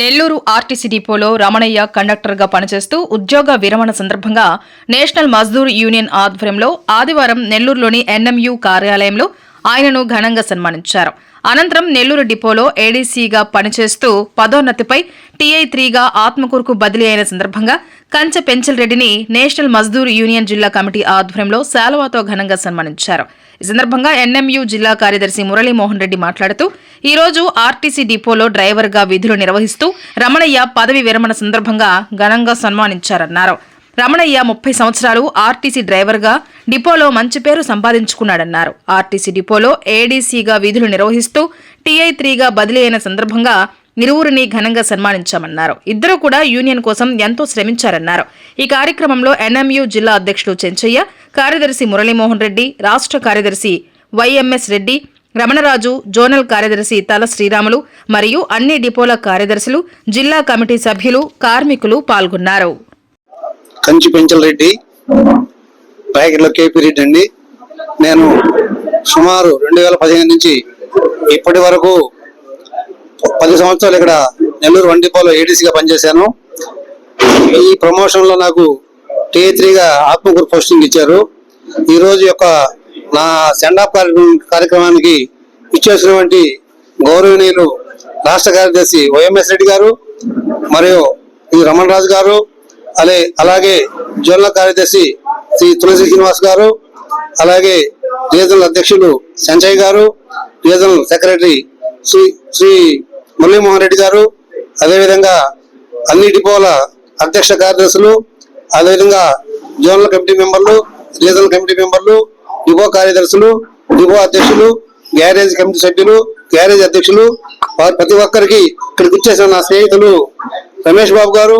Nellore RTC డిపోలో రమణయ్య కండక్టర్గా పనిచేస్తూ ఉద్యోగ విరమణ సందర్భంగా నేషనల్ మజ్దూర్ యూనియన్ ఆధ్వర్యంలో ఆదివారం నెల్లూరులోని ఎన్ఎంయు కార్యాలయంలో ఆయనను ఘనంగా సన్మానించారు. అనంతరం నెల్లూరు డిపోలో ఏడీసీగా పనిచేస్తూ పదోన్నతిపై టీఐ త్రీగా ఆత్మకూరుకు బదిలీ అయిన సందర్భంగా కంచె పెంచల్ రెడ్డిని నేషనల్ మజ్దూర్ యూనియన్ జిల్లా కమిటీ ఆధ్వర్యంలో శాలువాతో ఘనంగా సన్మానించారు. ఈ సందర్భంగా ఎన్ఎంయు జిల్లా కార్యదర్శి మురళీమోహన్ రెడ్డి మాట్లాడుతూ ఈ రోజు ఆర్టీసీ డిపోలో డ్రైవర్గా విధులు నిర్వహిస్తూ రమణయ్య పదవి విరమణ సందర్భంగా ఘనంగా సన్మానించారన్నారు. రమణయ్య ముప్పై సంవత్సరాలు ఆర్టీసీ డ్రైవర్గా డిపోలో మంచి పేరు సంపాదించుకున్నాడన్నారు. ఆర్టీసీ డిపోలో ఏడీసీగా విధులు నిర్వహిస్తూ టీఐ త్రీగా బదిలీ అయిన సందర్భంగా నిరువురిని ఘనంగా సన్మానించామన్నారు. ఇద్దరు కూడా యూనియన్ కోసం ఎంతో శ్రమించారన్నారు. ఈ కార్యక్రమంలో ఎన్ఎంయు జిల్లా అధ్యక్షుడు చెంచయ్య కార్యదర్శి మురళీమోహన్ రెడ్డి రాష్ట్ర కార్యదర్శి వైఎంఎస్ రెడ్డి రమణరాజు జోనల్ కార్యదర్శి తల శ్రీరాములు మరియు అన్ని డిపోల కార్యదర్శులు జిల్లా కమిటీ సభ్యులు కార్మికులు పాల్గొన్నారు. కంచి పెంచల రెడ్డి ప్యాకెట్లో కేపీ రెడ్డి అండి. నేను సుమారు రెండు వేల పదిహేను నుంచి ఇప్పటి వరకు పది సంవత్సరాలు ఇక్కడ నెల్లూరు వండిపోలో ఏడీసీగా పనిచేశాను. ఈ ప్రమోషన్లో నాకు టీ త్రీగా ఆత్మకూరు పోస్టింగ్ ఇచ్చారు. ఈ రోజు యొక్క నా సెండ్ ఆఫ్ కార్యక్రమానికి ఇచ్చేసినటువంటి గౌరవనీయులు రాష్ట్ర కార్యదర్శి వైఎంఎస్ రెడ్డి గారు మరియు ఈ రమణ రాజు గారు అలే అలాగే జోన్ల కార్యదర్శి శ్రీ తులసి శ్రీనివాస్ గారు అలాగే రీజనల్ అధ్యక్షులు సంజయ్ గారు రీజనల్ సెక్రటరీ శ్రీ శ్రీ మురళీమోహన్ రెడ్డి గారు అదేవిధంగా అన్ని డిపోల అధ్యక్ష కార్యదర్శులు అదేవిధంగా జోనల్ కమిటీ మెంబర్లు రీజనల్ కమిటీ మెంబర్లు డిపో కార్యదర్శులు డిపో అధ్యక్షులు గ్యారేజ్ కమిటీ సభ్యులు గ్యారేజ్ అధ్యక్షులు వారు ప్రతి ఒక్కరికి ఇక్కడికి వచ్చేసిన నా స్నేహితులు రమేష్ బాబు గారు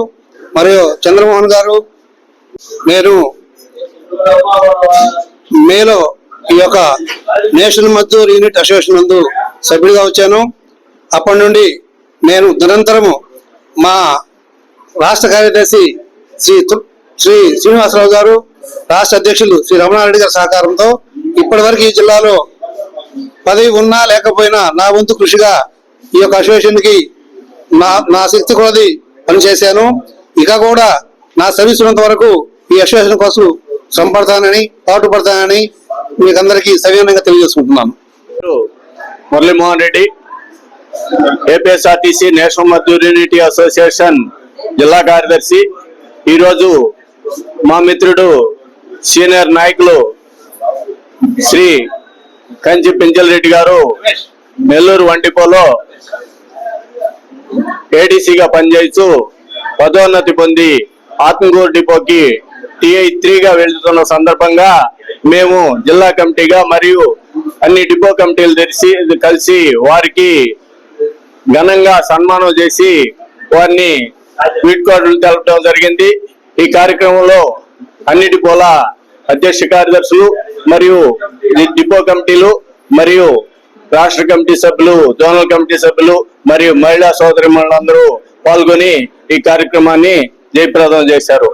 మరియు చంద్రమోహన్ గారు. నేను మేలో ఈ యొక్క నేషనల్ మజ్దూర్ యూనిట్ అసోసియేషన్ నందు సభ్యుడిగా వచ్చాను. అప్పటి నుండి నేను నిరంతరము మా రాష్ట్ర కార్యదర్శి శ్రీ శ్రీ శ్రీనివాసరావు గారు రాష్ట్ర అధ్యక్షులు శ్రీ రమణారెడ్డి గారి సహకారంతో ఇప్పటివరకు ఈ జిల్లాలో పదవి ఉన్నా లేకపోయినా నా వంతు కృషిగా ఈ యొక్క అసోసియేషన్కి నా నా శక్తి కొలది పనిచేశాను. ఇక కూడా నా సర్వీస్ ఉన్నంత వరకు ఈ అసోసియేషన్ కోసం శ్రమపడతానని పాటుపడతానని మీకు అందరికీ సవినయంగా తెలియజేసుకుంటున్నాను. Muralimohan Reddy APSRTC national Mazdoor unity association జిల్లా కార్యదర్శి. ఈరోజు మా మిత్రుడు సీనియర్ నాయకులు శ్రీ కంచి పింజల్ రెడ్డి గారు నెల్లూరు వంటిపోలో ఏడీసీగా పనిచేస్తూ పదోన్నతి పొంది ఆత్మగూరు డిపోకి టిఐ త్రీగా వెళ్తున్న సందర్భంగా మేము జిల్లా కమిటీగా మరియు అన్ని డిపో కమిటీలు తెరిచి కలిసి వారికి ఘనంగా సన్మానం చేసి వారిని ట్వీట్ కార్డులు తెలపడం జరిగింది. ఈ కార్యక్రమంలో అన్నిటి పోలా అధ్యక్ష కార్యదర్శులు మరియు డిపో కమిటీలు మరియు రాష్ట్ర కమిటీ సభ్యులు జోనల్ కమిటీ సభ్యులు మరియు మహిళా సోదరి పాల్గొని ఈ కార్యక్రమాన్ని జయప్రదం చేశారు.